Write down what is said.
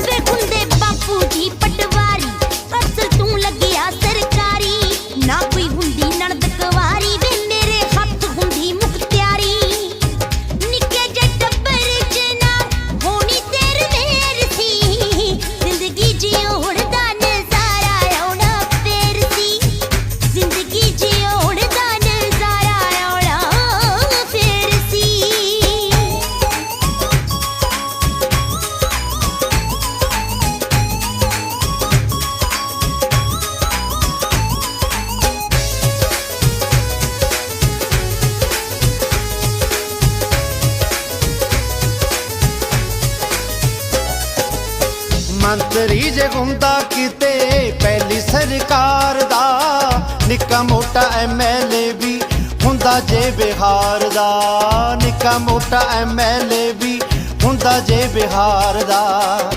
ਵੇ ਹੁੰਦੇ ਬਾਪੂ ਮੰਤਰੀ ਜੇ ਹੁੰਦਾ ਕਿਤੇ, ਪਹਿਲੀ ਸਰਕਾਰ ਦਾ। ਨਿੱਕਾ ਮੋਟਾ ਐਮਐਲਏ ਵੀ ਹੁੰਦਾ ਜੇ ਬਿਹਾਰ ਦਾ। ਨਿੱਕਾ ਮੋਟਾ ਐਮਐਲਏ ਵੀ ਹੁੰਦਾ ਜੇ ਬਿਹਾਰ ਦਾ।